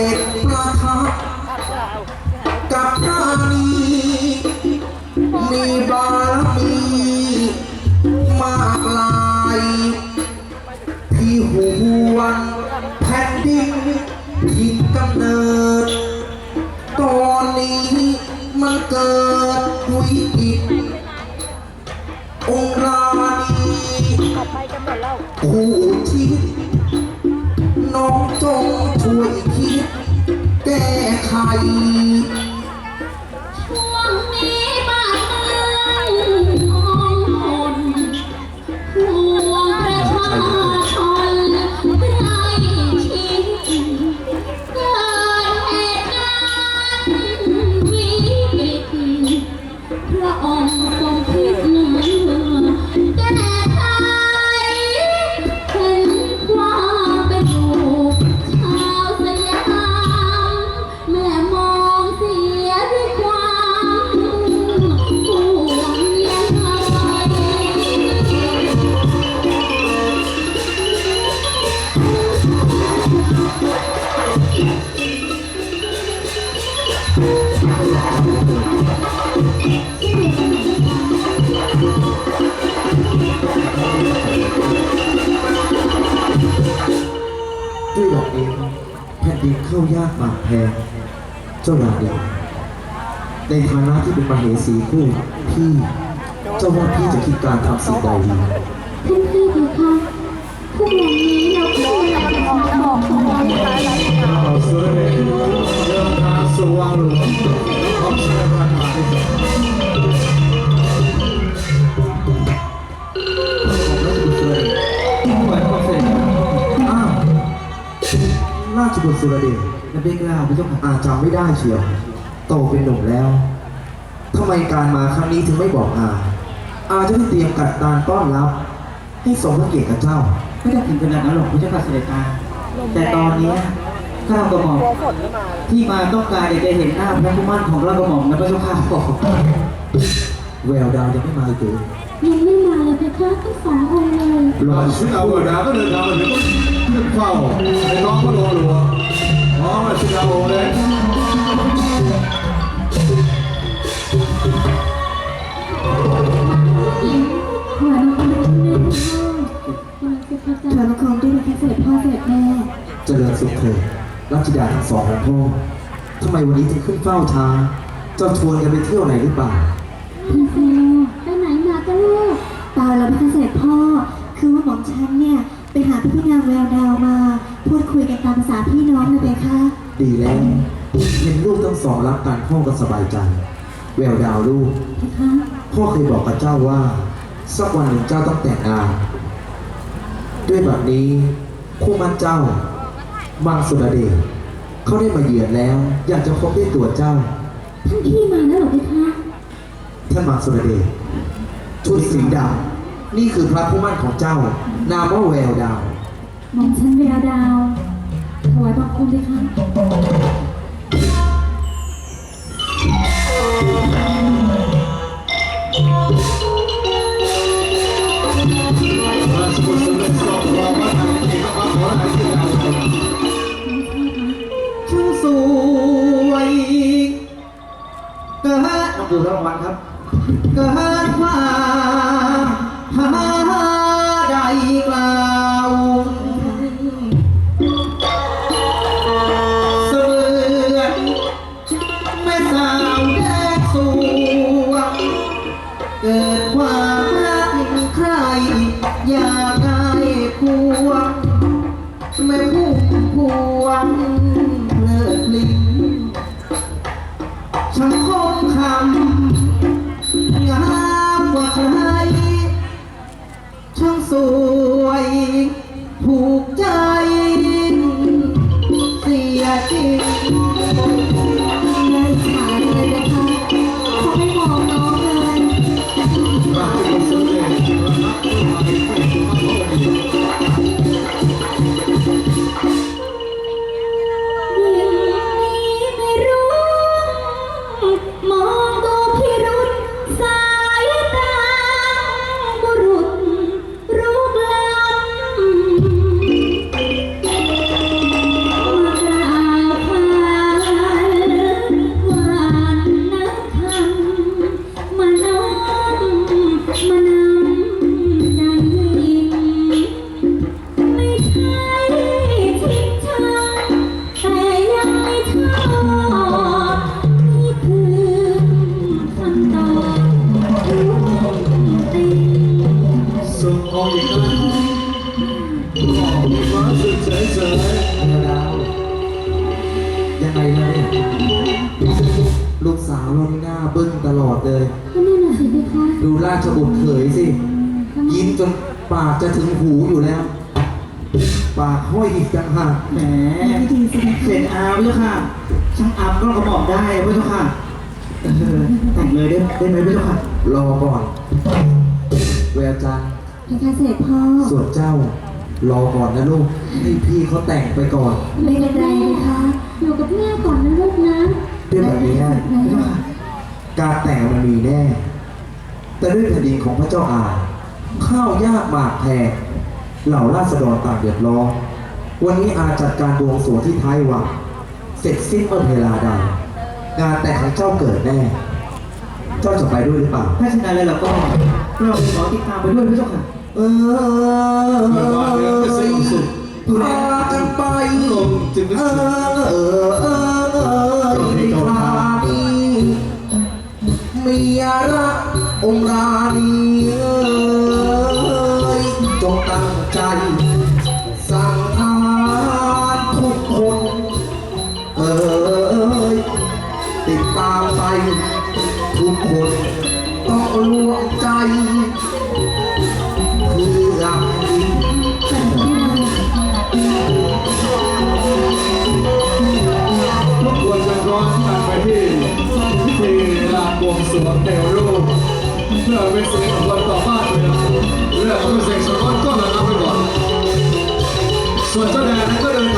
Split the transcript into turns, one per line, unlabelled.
ด็จประทับกับพระนีมีบารมีมากลายที่หวนแผ่นดินทิ่กำเนิด ตอนนี้มันเกิดวิกฤตองค์ราณีผู้ คิดแก้ไข
ด้วยด
อกเองแผ่นดินเข้ายากหมากแพงเจ้าราเดียวในฐานะที่เป็นมเหสีคู่พี่เจ้าว่าพี่จะคิดการทำสิ่งใดดี
ท่านพี่ดูค่ะทุกวันนี้เราเพื่อนบอกของเรา
เอาสุรเดชเดินทางสู่วังหลวงของเสด็จพันมา ที่สุดอ้าวราชบุตรสุรเดช
นับได้กลาวพระเจ้าค่ะ
อาจำไม่ได้เชียว โตเป็นหนุ่มแล้วทำไมการมาครั้งนี้ถึงไม่บอกอา อาจะได้เตรียมกัดตานต้อนรับ ให้สมพระเกียรติกับเจ้า
ไม่ได้ถึงขนาดนั้นหรอกพระเจ้าค่ะเสด็จตาแต่ตอนนี้ ยข้าวกระหม่อมที่มาต้องการอยากจะเห็นหน้าพระผู้มั่นของเรากระหม่อมนะพระเจ้าค่ะบอก
แววดาวยังไม่มาอีกเลย
ยังไม่มาเลยเพคะทั้งสององค์เลย
รอชุดเอาเวดาก็เดินทางมาถึงขึ้นเฝ้าในน้องพระโลหลวงพร้อมมาชุดเอาเลย
ขอน้องเป็นหนึ่งพ่อเป็นสิทธิ์พระ
ถอ
เจ้าน
ละครด้วยนะคะเสด็จพ่อเสด็จแม่
เจริญสุขเถิด รัชดาทั้งสองของพ่อทำไมวันนี้ถึงขึ้นเฝ้าช้า เจ้าชวนกันไปเที่ยวไหนหรือเปล่า
พี่เซโลไปไหนมากันลูก
เปล่าแล้วนะคะเสด็จพ่อ คือว่าหม่อมฉันเนี่ยไปหาพระพี่นางแววดาวมา พูดคุยกันตามภาษาพี่น้องนะเบคะ
ดีแล้วเห็นลูกทั้งสองรักกันพ่อก็สบายใจ แววดาวลูก
เพคะ
พ่อเคยบอกกับเจ้าว่า สักวันหนึ่งเจ้าต้องแต่งงาน ด้วยแบบนี้คู่มั่นเจ้า มังสุรเดชเขาได้มาเยือนแล้ว อยากจะพบด้วยตัวเจ้า
ท่านพี่มาแล้วเหรอเพคะ
ท่านมังสุรเดชชุดสีดำนี่คือพระผู้มั่นของเจ้า นามว่าแววดาว
หม่อมฉันเวลาดาวถวายบังคมเพคะ
ความรักใคร อยา
กให้พวง
ไม่พุ่งพวงเลิ
กลิ้น
สังคมคำงามกว่าใครช่างสูย ออก
อีกนะบอกมีความสุขเฉย
ดาวยังไงนะเนี่ยลูกสาวเรานี่หน้าบึ้งตลอดเลย
ก็นั่นน่ะสิพี่คะ
ดูราชบุตรเขยสิ ยิ้มจนปากจะถึงหูอยู่แล้ว ปากห้อยอีกจังหากแหม
ไม่ดีสินะคะ
เสร็จอาพี่เจ้าค่ะ ช่างอัพก็กระบอกได้พี่เจ้าค่ะเออแต่งเลยได้ได้ไหมพี่เจ้าค่ะ รอก่อน แววจันทร์
พี่คะเสด็จพ่อ
ส่วนเจ้ารอก่อนนะลูกให้พี่เขาแต่งไปก่อน
ไม่เป็นไรนะคะ
อยู่กับแม่ก่อนนะลูกนะ
เรื่องแบบนี้นะการแต่งมันมีแน่ แต่ด้วยแผ่นดินของพระเจ้าอาข้าวยากหมากแพงเหล่าราษฎรต่างเดือดร้อนวันนี้อาจัดการบวงสรวงที่ท้ายวังเสร็จสิ้นเมื่อเวลาใดงานแต่งของเจ้าเกิดแน่ เจ้าจะไปด้วยหรือเปล่า
ถ้าเช่นนั้นแล้วเราก็เราขอติดตามไปด้วยพระเจ้าค่ะ
เออพากันไปเออเออเออเออในคราวนี้มียรักองค์รานี วมเตลลูกเลือกเป็นสิ่งสำคัต่อ
มากเลยเลือกเป็เสิ่งสำคัญก็ระงับไปก่อนส่วนเจ้าแดงก็